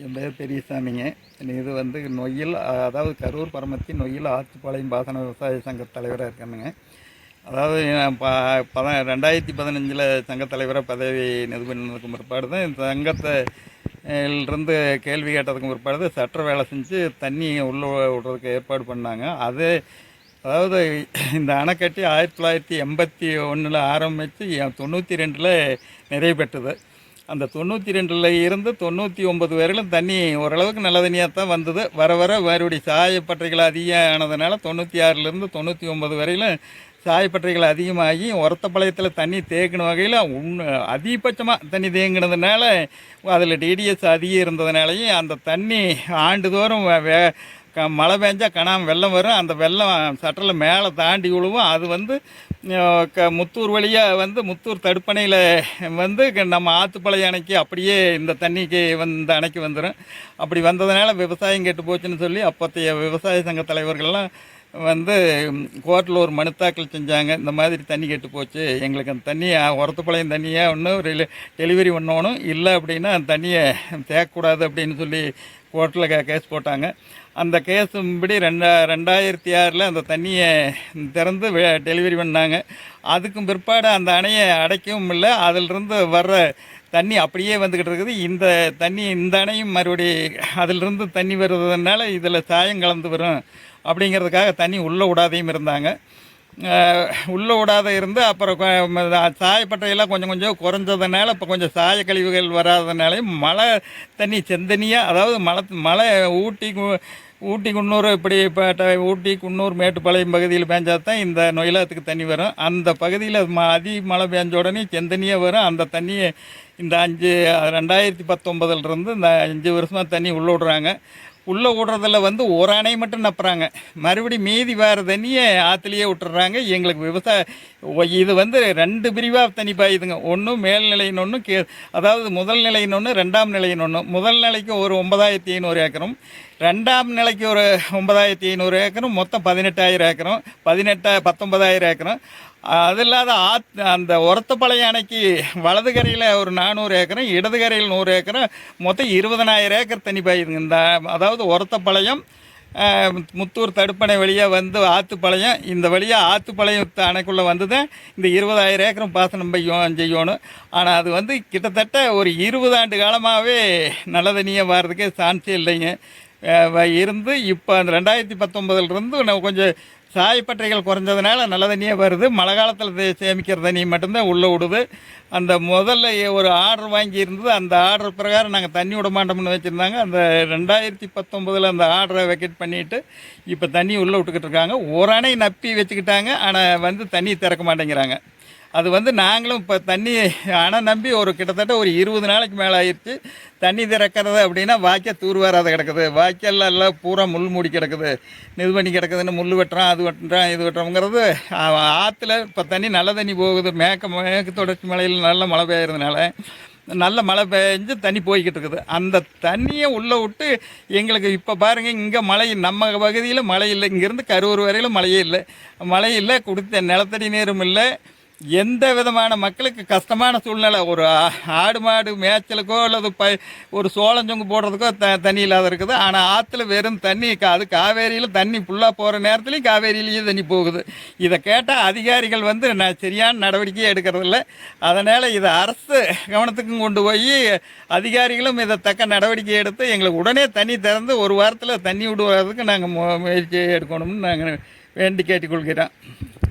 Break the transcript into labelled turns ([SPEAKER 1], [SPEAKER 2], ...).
[SPEAKER 1] என் பேர் பெரியசாமிங்க. இது வந்து நொய்யில் அதாவது கரூர் பரமத்தி நொய்யில் ஆத்துப்பாளையம் பாசன விவசாய சங்க தலைவராக இருக்கணுங்க அதாவது நான் ப பத ரெண்டாயிரத்தி பதினஞ்சில் சங்க தலைவராக பதவி இது பண்ணதுக்கு பிற்பாடு தான் இந்த சங்கத்தை இருந்து கேள்வி கேட்டதுக்கு பிற்பாடு சட்ட வேலை செஞ்சு தண்ணி உள்ளே விடுறதுக்கு ஏற்பாடு பண்ணாங்க. அது அதாவது இந்த அணைக்கட்டி ஆயிரத்தி தொள்ளாயிரத்தி எண்பத்தி ஒன்றில் ஆரம்பித்து தொண்ணூற்றி ரெண்டில் நிறைவு பெற்றது. அந்த தொண்ணூற்றி ரெண்டில் இருந்து தொண்ணூற்றி ஒம்பது வரையிலும் தண்ணி ஓரளவுக்கு நல்ல தண்ணியாக தான் வந்தது. வர வர மறுபடியும் சாயப்பட்டறைகள் அதிகம் ஆனதுனால தொண்ணூற்றி ஆறிலேருந்து தொண்ணூற்றி ஒம்பது வரையிலும் சாயப்பட்டறைகள் அதிகமாகி ஒரத்தப்பாளையத்தில் தண்ணி தேக்கின வகையில் உன் அதிகபட்சமாக தண்ணி தேங்கினதுனால அதில் டிடிஎஸ் அதிகம் இருந்ததுனாலையும் அந்த தண்ணி ஆண்டுதோறும் வே க மழை பெஞ்சால் கணாமல் வெள்ளம் வரும். அந்த வெள்ளம் சட்டில் மேலே தாண்டி விழுவும் அது வந்து க முத்தூர் வழியாக வந்து முத்தூர் தடுப்பணையில் வந்து க- நம்ம ஆத்துப்பாளையம் அணைக்கு அப்படியே இந்த தண்ணிக்கு வந்து அணைக்கு வந்துடும் அப்படி வந்ததுனால விவசாயம் கெட்டு போச்சுன்னு சொல்லி அப்போத்தைய விவசாய சங்க தலைவர்கள்லாம் வந்து கோர்ட்டில் ஒரு மனு தாக்கல் செஞ்சாங்க. இந்த மாதிரி தண்ணி கெட்டு போச்சு. எங்களுக்கு அந்த தண்ணியை உரத்துப்பாளையம் தண்ணியாக ஒன்று ஒரு டெலிவரி பண்ணணும் இல்லை அப்படின்னா அந்த தண்ணியை தேக்கக்கூடாது அப்படின்னு சொல்லி கோர்ட்டில் கே கேஸ் போட்டாங்க. அந்த கேஸும்படி ரெண்டா ரெண்டாயிரத்தி ஆறில் அந்த தண்ணியை திறந்து டெலிவரி பண்ணாங்க. அதுக்கும் பிற்பாடு அந்த அணையை அடைக்கவும் இல்லை. அதிலிருந்து வர்ற தண்ணி அப்படியே வந்துக்கிட்டு இருக்குது. இந்த தண்ணி இந்த அணையும் மறுபடி அதிலிருந்து தண்ணி வருவதனால இதில் சாயம் கலந்து வரும். அப்படிங்கிறதுக்காக தண்ணி உள்ளே விடாதையும் இருந்தாங்க. உள்ளே விடாத இருந்து அப்புறம் சாயப்பட்டையெல்லாம் கொஞ்சம் கொஞ்சம் குறைஞ்சதுனால இப்போ கொஞ்சம் சாய கழிவுகள் வராதனாலையும் மழை தண்ணி செந்தனியாக அதாவது மழை மழை ஊட்டி ஊட்டி குன்னூர் இப்படி இப்போ ஊட்டி குன்னூர் மேட்டுப்பாளையம் பகுதியில் பேஞ்சா தான் இந்த நொயிலாத்துக்கு தண்ணி வரும். அந்த பகுதியில் ம அதி மழை பெஞ்ச உடனே செந்தனியாக வரும். அந்த தண்ணியை இந்த அஞ்சு ரெண்டாயிரத்தி பத்தொம்பதுலேருந்து இந்த அஞ்சு வருஷமாக தண்ணி உள்ளே விடுறாங்க. உள்ளே விடுறதுல வந்து ஒரு அணை மட்டும் நப்புறாங்க. மறுபடி மீதி வேறு தண்ணியை ஆற்றுலையே விட்டுறாங்க. எங்களுக்கு விவசாய இது வந்து ரெண்டு பிரிவாக தண்ணி பாயுதுங்க. ஒன்று மேல்நிலைன்னு ஒன்று கே அதாவது முதல் நிலைன்னு ஒன்று ரெண்டாம் நிலைன்னு ஒன்று முதல் நிலைக்கு ஒரு ஒன்பதாயிரத்தி ஐநூறு ஏக்கரும் ரெண்டாம் நிலைக்கு ஒரு ஒன்பதாயிரத்தி ஐநூறு ஏக்கரும் மொத்தம் பதினெட்டாயிரம் ஏக்கரும் பதினெட்டா பத்தொன்பதாயிரம் ஏக்கரும். அது இல்லாத ஆத் அந்த ஒரத்தப்பாளையம் அணைக்கு வலது கரையில் ஒரு நானூறு ஏக்கரும் இடது கரையில் நூறு ஏக்கரும் மொத்தம் இருபதனாயிரம் ஏக்கர் தண்ணி பாயுதுங்க. இந்த அதாவது ஒரத்தப்பாளையம் முத்தூர் தடுப்பணை வழியாக வந்து ஆற்றுப்பாளையம் இந்த வழியாக ஆற்றுப்பாளையம் அணைக்குள்ளே வந்து தான் இந்த இருபதாயிரம் ஏக்கரும் பாசனம் பையும் செய்யணும். ஆனால் அது வந்து கிட்டத்தட்ட ஒரு இருபது ஆண்டு காலமாகவே நல்ல தண்ணியாக வர்றதுக்கே சான்ஸே இல்லைங்க. வ- இருந்து இப்போ அந்த ரெண்டாயிரத்தி பத்தொம்பதுலேருந்து நம்ம கொஞ்சம் சாயப்பட்டறைகள் குறைஞ்சதுனால நல்ல தண்ணியே வருது. மழை காலத்தில் சேமிக்கிற தண்ணி மட்டும்தான் உள்ளே விடுது. அந்த முதல்ல ஒரு ஆர்டர் வாங்கி இருந்தது. அந்த ஆர்டர் பிரகாரம் நாங்கள் தண்ணி விட மாட்டோம்னு வச்சுருந்தாங்க. அந்த ரெண்டாயிரத்தி பத்தொம்பதில் அந்த ஆர்டரை வெக்கெட் பண்ணிவிட்டு இப்போ தண்ணி உள்ளே விட்டுக்கிட்டு இருக்காங்க. ஒரு அணை நப்பி வச்சுக்கிட்டாங்க. ஆனால் வந்து தண்ணி திறக்க மாட்டேங்கிறாங்க. அது வந்து நாங்களும் இப்போ தண்ணி அணை நம்பி ஒரு கிட்டத்தட்ட ஒரு இருபது நாளைக்கு மேலே ஆயிடுச்சு. தண்ணி திறக்கிறது அப்படின்னா வாய்க்கால் தூர் வராத கிடக்குது. வாய்க்கால் எல்லாம் பூரா முள் மூடி கிடக்குது. இது பண்ணி கிடக்குதுன்னு முள் வெட்டுறான் அது வெட்டுறான் இது வெட்டுறோங்கிறது ஆற்றுல இப்போ தண்ணி நல்ல தண்ணி போகுது. மேக்க மேற்கு தொடர்ச்சி மலையில் நல்ல மழை பெய்யறதுனால நல்ல மழை பெஞ்சு தண்ணி போய்கிட்டு இருக்குது. அந்த தண்ணியை உள்ளே விட்டு எங்களுக்கு இப்போ பாருங்கள் இங்கே மழை நம்ம பகுதியில் மழை இல்லை. இங்கேருந்து கரூர் வரையிலும் மழையே இல்லை. மழை இல்லை கொடுத்த நிலத்தடி நீரும் இல்லை. எந்த விதமான மக்களுக்கு கஷ்டமான சூழ்நிலை? ஒரு ஆ- ஆடு மாடு மேய்ச்சலுக்கோ அல்லது ப ஒரு சோளஞ்சொங்கு போடுறதுக்கோ த தண்ணி இல்லாத இருக்குது. ஆனால் ஆற்றுல வெறும் தண்ணி கா- அது காவேரியில் தண்ணி ஃபுல்லாக போகிற நேரத்துலையும் காவேரியிலேயே தண்ணி போகுது. இதை கேட்டால் அதிகாரிகள் வந்து நான் சரியான நடவடிக்கையே எடுக்கிறதில்ல. அதனால் இதை அரசு கவனத்துக்கும் கொண்டு போய் அதிகாரிகளும் இதை தக்க நடவடிக்கை எடுத்து எங்களுக்கு உடனே தண்ணி திறந்து ஒரு வாரத்தில் தண்ணி விடுவதற்கு நாங்கள் முயற்சி எடுக்கணும்னு நாங்கள் வேண்டி கேட்டுக்கொள்கிறோம்.